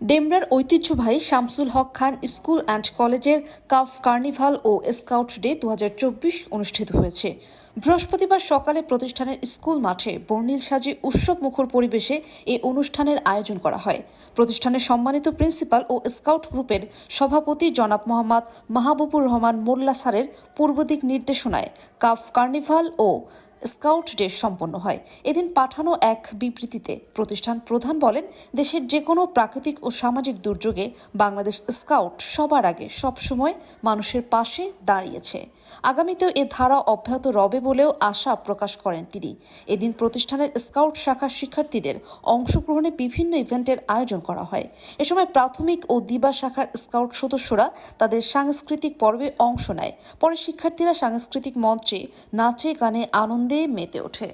ডেমরার ঐতিহ্যবাহী Shamsul Haque Khan school and কলেজের calf carnival ও স্কাউট ডে দুহাজার চব্বিশ অনুষ্ঠিত হয়েছে। বৃহস্পতিবার সকালে প্রতিষ্ঠানের স্কুল মাঠে বর্ণিল সাজে উৎসব মুখর পরিবেশে এই অনুষ্ঠানের আয়োজন করা হয়। প্রতিষ্ঠানের সম্মানিত প্রিন্সিপাল ও স্কাউট গ্রুপের সভাপতি জনাব মোহাম্মদ মাহবুবুর রহমান মোল্লা স্যারের পূর্বদিক নির্দেশনায় কাফ কার্নিভাল ও স্কাউট ডে সম্পন্ন হয়। এদিন পাঠানো এক বিবৃতিতে প্রতিষ্ঠান প্রধান বলেন, দেশের যে কোনো প্রাকৃতিক ও সামাজিক দুর্যোগে বাংলাদেশ স্কাউট সবার আগে সবসময় মানুষের পাশে দাঁড়িয়েছে। আগামীতেও এ ধারা অব্যাহত রবে বলেও আশা প্রকাশ করেন তিনি। এদিন প্রতিষ্ঠানের স্কাউট শাখার শিক্ষার্থীদের অংশগ্রহণে বিভিন্ন ইভেন্টের আয়োজন করা হয়। এ সময় প্রাথমিক ও দিবা শাখার স্কাউট সদস্যরা তাদের সাংস্কৃতিক পর্বে অংশ নেয়। পরে শিক্ষার্থীরা সাংস্কৃতিক মঞ্চে নাচে, গানে আনন্দে মেতে ওঠে।